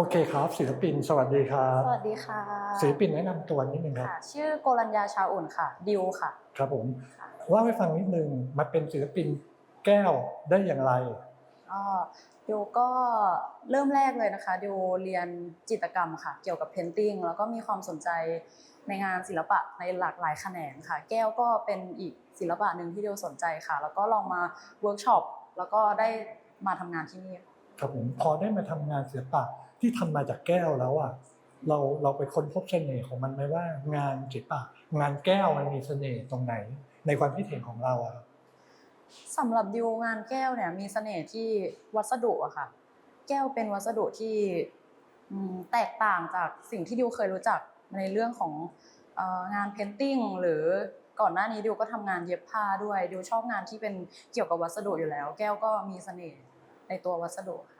โอเคครับ ศิลปินสวัสดีครับสวัสดีค่ะศิลปินแนะนำตัวนิดนึงครับค่ะชื่อโกลัญญาชาอุ่นค่ะ ดิวค่ะ ครับผมค่ะเล่าให้ฟังนิดนึงมาเป็นศิลปินแก้วได้อย่างไรก็ดิวก็เริ่มแรกเลยนะคะดิวเรียนจิตรกรรมค่ะ เกี่ยวกับเพนติ้งแล้วก็มีความสนใจในงานศิลปะในหลากหลายแขนงค่ะ แก้วก็เป็นอีกศิลปะหนึ่งที่ดิวสนใจค่ะ แล้วก็ลองมาเวิร์กช็อปแล้วก็ได้มาทำงานที่นี่ครับผมพอได้มาทำงานศิลปะ ที่ทำมาจากแก้วแล้วอะเราเราไปค้นพบเสน่ห์ของมันไหมว่างานศิลปะงานแก้วมันมีเสน่ห์ตรงไหน ในความคิดเห็นของเราอะสำหรับดิวงานแก้วเนี่ย มีเสน่ห์ที่วัสดุอะค่ะ แก้วเป็นวัสดุที่แตกต่างจากสิ่งที่ดิวเคยรู้จักในเรื่องของงานเพนติ้งหรือก่อนหน้านี้ดิวก็ทำงานเย็บผ้าด้วยดิวชอบงานที่เป็นเกี่ยวกับวัสดุอยู่แล้ว แก้วก็มีเสน่ห์ในตัววัสดุค่ะ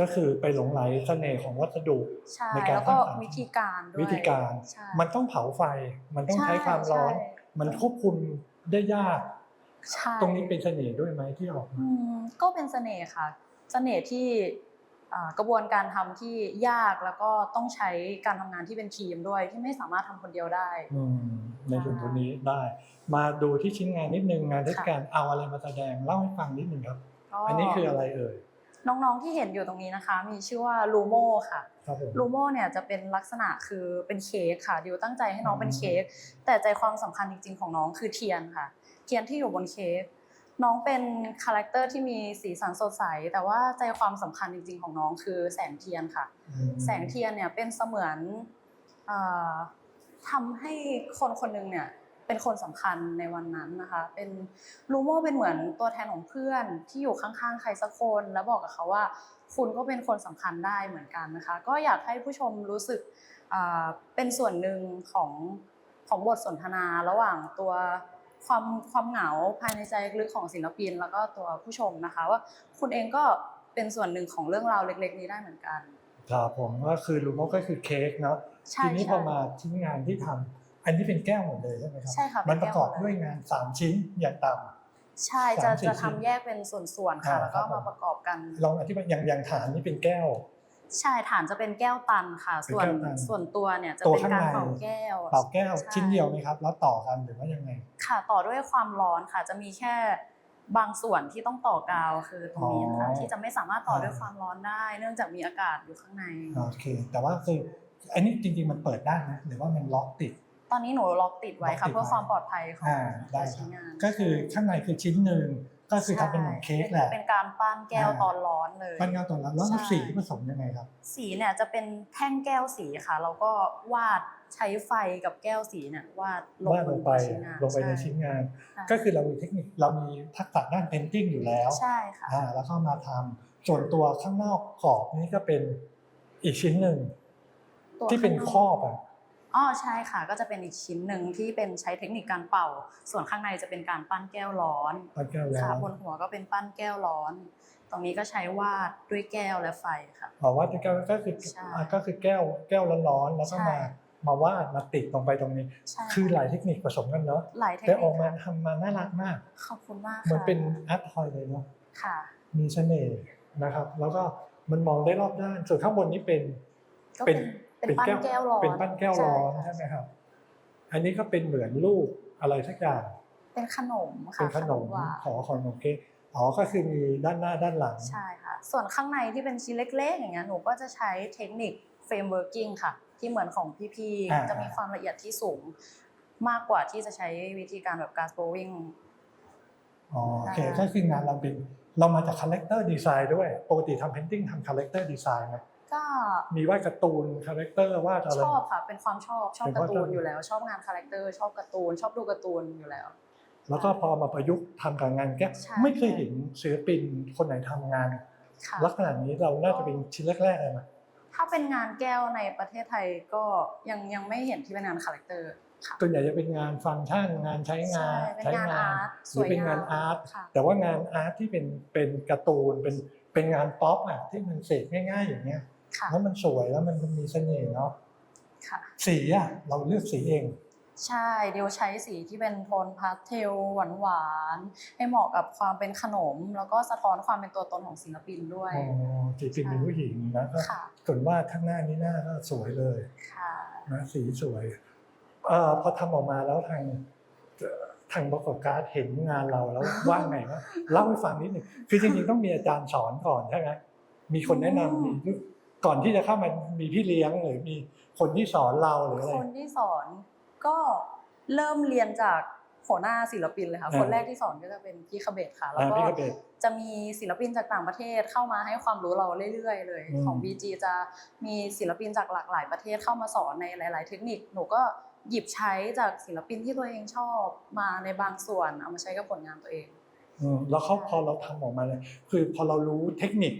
ก็คือไปหลงไหลเสน่ห์ของวัสดุใช่ในการแล้วก็สร้างสรรค์วิธีการด้วยวิธีการ ใช่ มันต้องเผาไฟ มันต้องใช้ความร้อน ใช่ มันควบคุมได้ยาก ใช่ตรงนี้เป็นเสน่ห์ด้วยไหมที่ออกมา อืมก็เป็นเสน่ห์ค่ะ เสน่ห์ที่อ่ากระบวนการทำที่ยากแล้วก็ต้องใช้การทำงานที่เป็นทีมด้วยที่ไม่สามารถทำคนเดียวได้ อืมในส่วนตรงนี้ได้ มาดูที่ชิ้นงานนิดนึงงานเทศกาลเอาอะไรมาแสดงเล่าให้ฟังนิดนึงครับ ก็อันนี้คืออะไรเอ่ย น้องๆที่เห็นอยู่ตรงนี้นะคะ มีชื่อว่าลูโมค่ะครับผมลูโมเนี่ยจะเป็นลักษณะคือเป็นเค้กค่ะดิวตั้งใจให้น้องเป็นอืมเค้กแต่ใจความสำคัญจริงๆของน้องคือเทียนค่ะ เทียนที่อยู่บนเค้กน้องเป็นคาแรคเตอร์ที่มีสีสันสดใส แต่ว่าใจความสำคัญจริงๆของน้องคือแสงเทียนค่ะ อืมแสงเทียนเนี่ยเป็นเสมือนเอ่อทำให้คนคนหนึ่งเนี่ย เป็นคนสำคัญในวันนั้นนะคะ เป็นลูโมเป็นเหมือนตัวแทนของเพื่อนที่อยู่ข้างๆ ใครสักคน แล้วบอกกับเขาว่า คุณก็เป็นคนสำคัญได้เหมือนกันนะคะ ก็อยากให้ผู้ชมรู้สึกอ่าเป็นส่วนหนึ่งของของบทสนทนาระหว่างตัวความความเหงาภายในใจลึกของศิลปิน แล้วก็ตัวผู้ชมนะคะ ว่าคุณเองก็เป็นส่วนหนึ่งของเรื่องราวเล็ก ๆ นี้ได้เหมือนกันครับผมก็คือลูโมก็คือเค้กเนาะใช่ทีนี้ใช่พอมาชิ้นงานที่ทำ อันนี้เป็นแก้วหมดเลยใช่ไหมครับใช่ค่ะเป็นมันประกอบแก้วหมดเลยด้วยงานสามชิ้นอย่างต่ใช่จะสามสี่จะชิ้นทำแยกเป็นส่วนๆค่ะอ่าแล้วก็ครับผมมาประกอบกันำลองอธิบายอย่างอย่างฐานนี่เป็นแก้ว ใช่ฐานจะเป็นแก้วตันค่ะเป็นส่วนแก้วตันส่วนตัวเนี่ยจะตัวเป็นข้างการในเป่าแก้วเป่าแก้วใช่ชิ้นเดียวไหมครับ แล้วต่อกันหรือว่ายังไง ค่ะต่อด้วยความร้อนค่ะ จะมีแค่บางส่วนที่ต้องต่อกาวคือตรงนี้นะคะอ๋อที่จะไม่สามารถต่อด้วยอ่าความร้อนได้ เนื่องจากมีอากาศอยู่ข้างในโอเค แต่ว่าคืออันนี้จริงๆมันเปิดได้นะหรือว่ามันล็อกติด ตอนนี้หนูล็อกติดไว้ล็ค่ะอกติดเพื่อความปลอดภัยของอ่าได้ตัวครัชิ้นบงานก็คือข้างในคือชิ้นหนึ่งก็คือทำเป็นเหมือนเค้กแหละ เป็นการปั้นแก้วอ่า ตอนร้อนเลย ปั้นเงาตัวนั้นแล้วใช่ สีผสมยังไงครับ สีเนี่ยจะเป็นแท่งแก้วสีค่ะ แล้วก็วาดใช้ไฟกับแก้วสีเนี่ยวาดลงวาดลงไปบนชิ้นงานลงไปในช่ชิ้นงานค่ะก็คือเรามีเทคนิคเรามีทักษะด้านเพนติ้งอยู่แล้วใช่ค่ะ อ่าแล้วก็มาทำส่วนตัวข้างนอกกรอบนี่ก็เป็นอีกชิ้นหนึ่ง ตัวที่เป็นข้างครอบอะ อ๋อใช่ค่ะ ก็จะเป็นอีกชิ้นหนึ่งที่เป็นใช้เทคนิคการเป่า ส่วนข้างในจะเป็นการปั้นแก้วร้อนปั้นแก้วร้ค่ะอนบนหัวก็เป็นปั้นแก้วร้อน ตรงนี้ก็ใช้วาดด้วยแก้วและไฟค่ะอ๋อว่าแก้วก็คือใช่อ่าก็คือแก้วแก้วร้อนๆแล้วก็ใช่มามาวาดมาติดลงไปตรงนี้ใช่คือหลายเทคนิคผสมกันเนาะหลายเทคแต่นิออกคมาค่ะทำมาน่ารักมากขอบคุณมากเหมือนค่ะเป็นอาร์ตทอยเลยเนาะค่ะ มีเสน่ห์นะครับ แล้วก็มันมองได้รอบด้านส่วนข้างบนนี้เป็น ก็เป็นเป็นปั้นแก้วร้อนเป็นปั้นแก้วร้อนค่ะใช่ไหมครับ อันนี้ก็เป็นเหมือนรูปอะไรสักอย่าง เป็นขนมค่ะเป็นขนมหวานขอขนมเค้กอ๋อก็คือมีด้านหน้าด้านหลัง ใช่ค่ะ ส่วนข้างในที่เป็นชิ้นเล็ก ๆ อย่างเงี้ยหนูก็จะใช้เทคนิคเฟรมเวิร์กิ่งค่ะ ที่เหมือนของพี่อ่าๆจะมีความละเอียดที่สูง มากกว่าที่จะใช้วิธีการแบบการโปวิ่งอ๋อโอเคอ่าก็คืองานเราเป็นเรามาจากคาแรคเตอร์ดีไซน์ด้วยปกติทำเพนติ้งทำคาแรคเตอร์ดีไซน์ไหม ก็มีวาดการ์ตูนคาแรคเตอร์วาดอะไรชอบค่ะ เป็นความชอบชอบเป็นการ์ตูความชอนบอยู่แล้ว ชอบงานคาแรคเตอร์ชอบการ์ตูน ชอบดูการ์ตูนอยู่แล้ว แล้วก็พอมาประยุกต์ทำกับงานแก้วใช่ไม่เคยเห็นศิลปินคนไหนทำงานค่ะลักษณะนี้เราน่าจะเป็นชิ้นแรกๆเลยไหมถ้าเป็นงานแก้วในประเทศไทยก็ยังยังไม่เห็นที่เป็นงานคาแรคเตอร์ค่ะส่วนใหญ่จะเป็นงานฟังก์ชันงานใช้งานใช่เป็นงานอาร์ตหรือเป็นสวยงามงานอาร์ตค่ะแต่ว่างานอาร์ตที่เป็นเป็นการ์ตูนเป็นเป็นงานป๊อปอะที่มันเสกง่าย ๆ อย่างเงี้ย ค่ะแล้วมันสวยแล้วมันมีเสน่ห์เนาะค่ะ สีอะเราเลือกสีเอง ใช่เดียวใช้สีที่เป็นโทนพาสเทลหวานๆให้เหมาะกับความเป็นขนม แล้วก็สะท้อนความเป็นตัวตนของศิลปินด้วย อ๋อสีปินเป็นผู้หญิงนะก็ค่ะ ส่วนมากข้างหน้านี้หน้าก็สวยเลยค่ะ นะสีสวยเอ่อพอทำออกมาแล้วทางทางประกอบการเห็นงานเราแล้ว ว่าไงวะเล่าให้ฟังนิดหนึ่งคือจริงๆต้องมีอาจารย์สอนก่อนใช่ไหมมีคนแนะนำมี ก่อนที่จะเข้ามามีพี่เลี้ยงหรือมีคนที่สอนเราหรืออะไรคนที่สอนก็เริ่มเรียนจากหัวหน้าศิลปินเลยค่ะอ่าคนแรกที่สอนก็จะเป็นพี่คเบตค่ะ แล้วอ่าก็พี่กระเบดจะมีศิลปินจากต่างประเทศเข้ามาให้ความรู้เราเรื่อยๆเลยอืมของ BG จะมีศิลปินจากหลากหลายประเทศเข้ามาสอนในหลาย ๆ เทคนิคหนูก็หยิบใช้จากศิลปินที่ตัวเองชอบมาในบางส่วนเอามาใช้กับผลงานตัวเองอืมแล้วเขาพอเราทำออกมาเลยคือพอเรารู้เทคนิค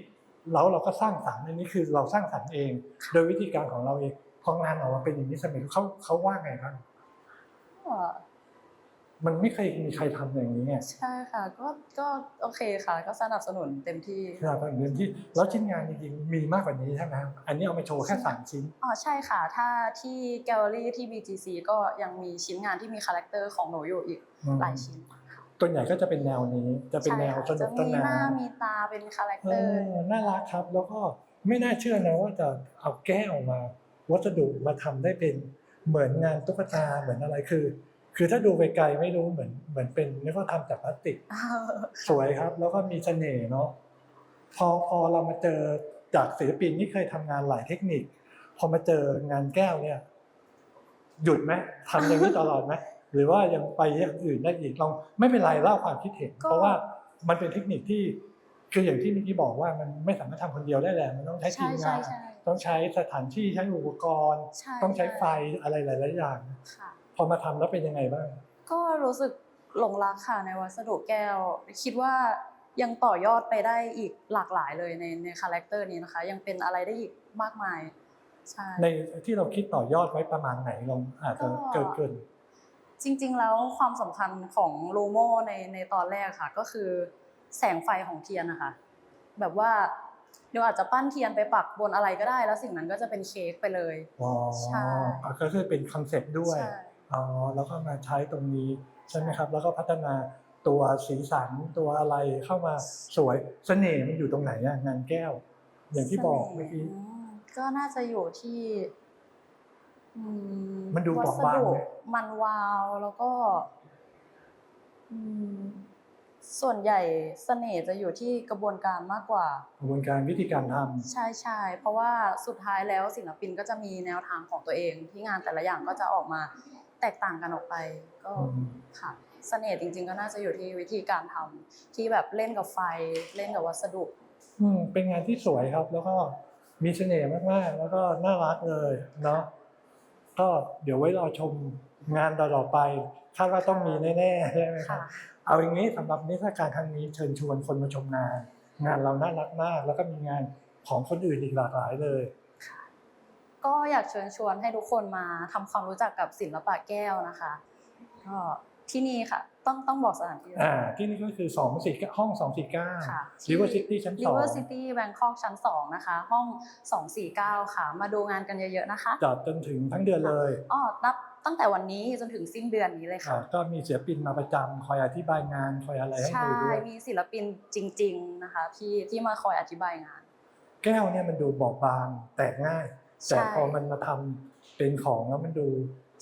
แล้วเราก็สร้างสรรค์อันนี้คือเราสร้างสรรค์เอง โดยวิธีการของเราเองพองานออกมาเป็นอย่างนี้สมัยเขาเขาว่าไงบ้างก็มันไม่เคยมีใครทำอย่างนี้ไงใช่ค่ะ ก็ก็โอเคค่ะ ก็สนับสนุนเต็มที่ครับเงินที่แล้วชิ้นงานจริงๆมีมากกว่านี้ใช่ไหมครับอันนี้เอามาโชว์แค่สามชิ้นอ๋อใช่ค่ะ ถ้าที่แกลเลอรี่ที่ BGC ก็ยังมีชิ้นงานที่มีคาแรคเตอร์ของหนูอยู่อีกอืมหลายชิ้น ตัวใหญ่ก็จะเป็นแนวนี้ จะเป็นแนวสใช่นุค่ะกสจะมีนาหน้านมีตาเป็นคาแรคเอเตอร์อน่ารักครับ แล้วก็ไม่น่าเชื่อนะว่าจะเอาแก้วมา วัสดุมาทำได้เป็นเหมือนงานตุ๊กตาเหมือนอะไรคือ คือถ้าดูไกลๆไม่รู้เหมือนเหมือนเป็นแล้วก็ทำจากพลาสติกสวยครับ แล้วก็มีเสน่ห์เนาะพอพอเรามาเจอจากศิลปินที่เคยทำงานหลายเทคนิค พอมาเจองานแก้วเนี่ย หยุดไหมทำอย่างนี้ตลอดไหม หรือว่ายังไปอย่างอื่นได้อีกลองไม่เป็นไรเล่าความคิดเห็นก็เพราะว่ามันเป็นเทคนิคที่คืออย่างที่เมื่อกี้บอกว่ามันไม่สามารถทำคนเดียวได้แหละมันต้องใช้ทีใช่มใช่งานใช่ต้องใช้สถานที่ใช้อุปกรณ์ใช่ต้องใช้ไฟอะไรหลาย ๆ อย่างค่ะพอมาทำแล้วเป็นยังไงบ้าง ก็รู้สึกหลงรักค่ะในวัสดุแก้ว คิดว่ายังต่อยอดไปได้อีกหลากหลายเลยในในคาแรคเตอร์นี้นะคะ ยังเป็นอะไรได้อีกมากมายใช่ในที่เราคิดต่อยอดไว้ประมาณไหนลองอาจจะก็เกิดเกิน จริงๆ แล้วความสำคัญของลูโมในในตอนแรกค่ะ ก็คือแสงไฟของเทียนนะคะแบบว่าเดี๋ยวอาจจะปั้นเทียนไปปักบนอะไรก็ได้ แล้วสิ่งนั้นก็จะเป็นเค้กไปเลย อ๋อใช่ อะก็คือเป็นคอนเซ็ปต์ด้วย ใช่ อ๋อแล้วก็มาใช้ตรงนี้ใช่ไหมครับ แล้วก็พัฒนาตัวสีสันตัวอะไรเข้ามาสวยเสน่ห์มันอยู่ตรงไหนอะงานแก้ว อย่างที่บอกเมื่อกี้สน่ห์ก็น่าจะอยู่ที่อื มันดูวับอสบางดุไหมมันวาวแล้วก็อืมส่วนใหญ่เสน่ห์จะอยู่ที่กระบวนการมากกว่า กระบวนการวิธีการทำใช่ใช่เพราะว่าสุดท้ายแล้วศิลปินก็จะมีแนวทางของตัวเอง ที่งานแต่ละอย่างก็จะออกมาแตกต่างกันออกไป ก็อืมค่ะเสน่ห์จริง ๆ ก็น่าจะอยู่ที่วิธีการทำที่แบบเล่นกับไฟเล่นกับวัสดุ อืมเป็นงานที่สวยครับ แล้วก็มีเสน่ห์มากๆ แล้วก็น่ารักเลยเนาะ ก็เดี๋ยวไว้รอชมงานต่อๆไปคาดว่าต้องมีแน่ๆใช่ไหมครับค่ะเอาอย่างนี้สำหรับนิทรรศการครั้งนี้เชิญชวนคนมาชมงาน งานเราน่ารักมาก แล้วก็มีงานของคนอื่นอีกหลากหลายเลย ก็อยากเชิญชวนให้ทุกคนมาทำความรู้จักกับศิลปะแก้วนะคะก็ที่นี่ค่ะ ต้องต้องบอกสถานที่อ่าที่นี่ก็คือสองสี่ห้องสองสี่เก้าค่ะริเวอร์ซิตี้ชั้นสอง River City Bangkok ชั้น 2 นะคะ ห้อง 249 ค่ะ มาดูงานกันเยอะๆนะคะจัดจนถึงทั้งเดือนเลยอ๋อนับตั้งแต่วันนี้จนถึงสิ้นเดือนนี้เลยอ่าค่ะก็มีศิลปินมาประจำคอยอธิบายงานคอยอะไรให้ใช่ดูด้วยมีศิลปินจริง ๆนะคะที่ที่มาคอยอธิบายงาน แก้วเนี่ยมันดูบอบบางแตกง่ายใช่แต่พอมันมาทำเป็นของแล้วมันดู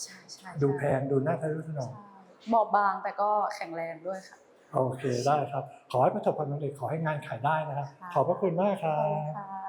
ใช่ใช่ดูแพงดูน่าทะนุถนอมใช่ บอบบางแต่ก็แข็งแรงด้วยค่ะ โอเคได้ครับ ขอให้ประสบความสำเร็จขอให้งานขายได้นะครับค่ะขอบพระคุณมากคขรัอบคุณบค่ะ